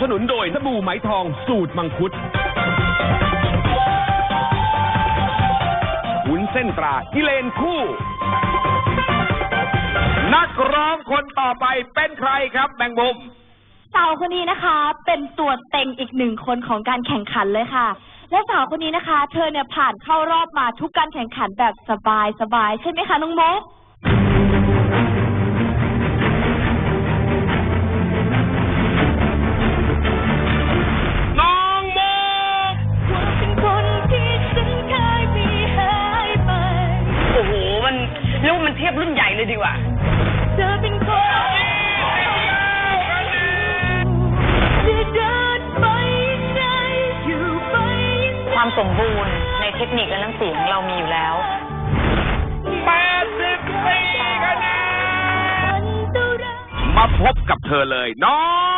สนุนโดยสบู่ไหมทองสูตรมังคุดวุ้นเส้นตรากิเลนคู่ นักร้องคนต่อไปเป็นใครครับแบงมุมสาวคนนี้นะคะ เป็นตัวเต็งอีกหนึ่งคนของการแข่งขันเลยค่ะ และสาวคนนี้นะคะ เธอเนี่ยผ่านเข้ารอบมาทุกการแข่งขันแบบสบายสบายๆใช่ไหมคะน้องโมก สมบูรณ์ในเทคนิคและน้ำเสียงเรามีอยู่แล้ว84คะแนนมาพบกับเธอเลยน้อง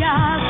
ไ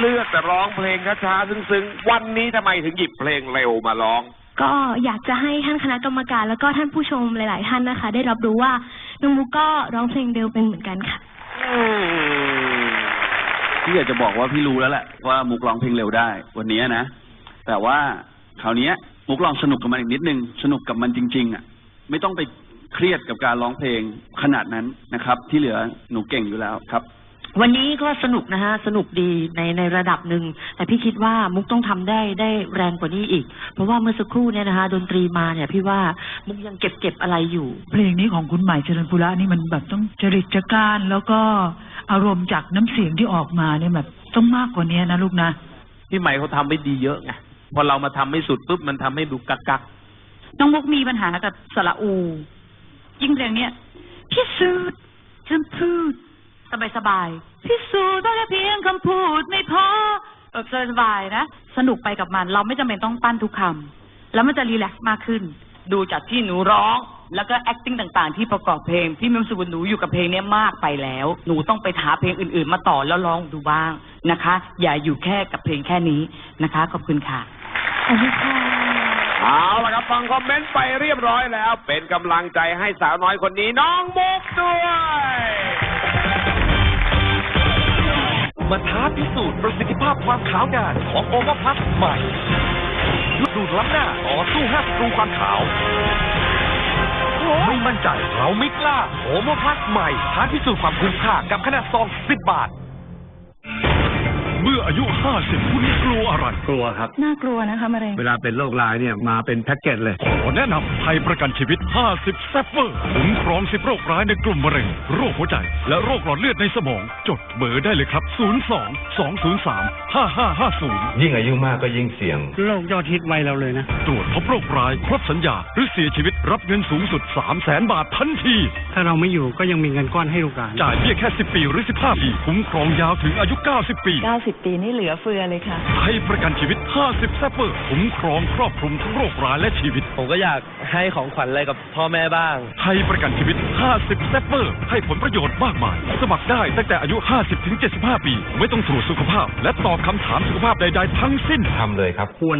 เลือกแต่ร้องเพลงช้าๆซึ้งๆ วันนี้ทำไมถึงหยิบเพลงเร็วมาร้อง ก็อยากจะให้ท่านคณะกรรมการแล้วก็ท่านผู้ชมหลาย ๆ ท่านนะคะ ได้รับรู้ว่าน้องมุกก็ร้องเพลงเร็วเป็นเหมือนกันค่ะ พี่อยากจะบอกว่าพี่รู้แล้วแหละว่ามุกร้องเพลงเร็วได้ วันนี้นะ แต่ว่าคราวเนี้ยมุกลองสนุกกับมันอีกนิดนึง สนุกกับมันจริง ๆ อะ ไม่ต้องไปเครียดกับการร้องเพลงขนาดนั้นนะครับ ที่เหลือหนูเก่งอยู่แล้วครับ วันนี้ก็สนุกนะฮะ สนุกดีในในระดับหนึ่ง แต่พี่คิดว่ามุกต้องทำได้ได้แรงกว่านี้อีก เพราะว่าเมื่อสักครู่เนี่ยนะคะดนตรีมาเนี่ย พี่ว่ามุกยังเก็บเก็บอะไรอยู่ เพลงนี้ของคุณใหม่เจริญปุระนี่มันแบบต้องจริตจักร้านแล้วก็อารมณ์จากน้ำเสียงที่ออกมาเนี่ยแบบต้องมากกว่านี้นะลูกนะพี่ใหม่เขาทำไม่ดีเยอะไงพอเรามาทำไม่สุดปุ๊บมันทำให้ดูกักกักน้องมุกมีปัญหากับสระอู ยิ่งเพลงเนี้ยพิสูจน์คำพูด สบายสบายๆพิสูจน์ได้เพียงคำพูดไม่พอเออสบายๆนะ สนุกไปกับมัน เราไม่จำเป็นต้องปั้นทุกคำแล้วมันจะรีแลกซ์มากขึ้น ดูจากที่หนูร้อง แล้วก็ acting ต่างๆ ที่ประกอบเพลง พี่มิมสุวรรณหนูอยู่กับเพลงเนี้ยมากไปแล้ว หนูต้องไปหาเพลงอื่นๆ มาต่อแล้วร้องดูบ้างนะคะ อย่าอยู่แค่กับเพลงแค่นี้นะคะ ขอบคุณค่ะขอบคุณค่ะเอาละครับฟังคอมเมนต์ไปเรียบร้อยแล้ว เป็นกำลังใจให้สาวน้อยคนนี้น้องมุกด้วย พิสูจน์ประสิทธิภาพความขาวนานของโอมาพัสใหม่ดูดล้ำหน้าต่อสู้ห้าศัตรูความขาว ไม่มั่นใจเราไม่กล้าโอมาพัสใหม่ท้าพิสูจน์ความคุ้มค่ากับขนาดซอง 10 บาท เมื่ออายุ 50 คุณกลัวอะไร กลัวครับ น่ากลัวนะคะมะเร็ง เวลาเป็นโรคร้ายเนี่ยมาเป็นแพ็กเกจเลย ขอแนะนำไทยประกันชีวิต 50เซฟเวอร์คุ้มครอง 10 โรคร้ายในกลุ่มมะเร็ง โรคหัวใจ และโรคหลอดเลือดในสมอง จดเบอร์ได้เลยครับ 02 203 5550 ยิ่งอายุมากก็ยิ่งเสี่ยง โรคยอดฮิตวัยเราเลยนะ ตรวจพบโรคร้ายครบสัญญา หรือเสียชีวิตรับเงินสูงสุด 3 0 0แสนบาททันที ถ้าเราไม่อยู่ก็ยังมีเงินก้อนให้ลูกหลานจ่ายเพียงแค่ 10 ปีหรือ 15 ปี คุ้มครองยาวถึงอายุ 90 ปี 90ปีนี่เหลือเฟือเลยค่ะไทยประกันชีวิต 50เซฟเวอร์คุ้มครองครอบคลุมทั้งโรคร้ายและชีวิต ผมก็อยากให้ของขวัญอะไรกับพ่อแม่บ้าง ไทยประกันชีวิต 50เซฟเวอร์ให้ผลประโยชน์มากมาย สมัครได้ตั้งแต่อายุ 50 ถึง 75 ปี ไม่ต้องตรวจสุขภาพ และตอบคำถามสุขภาพใด ๆ ทั้งสิ้นทำเลยครับควร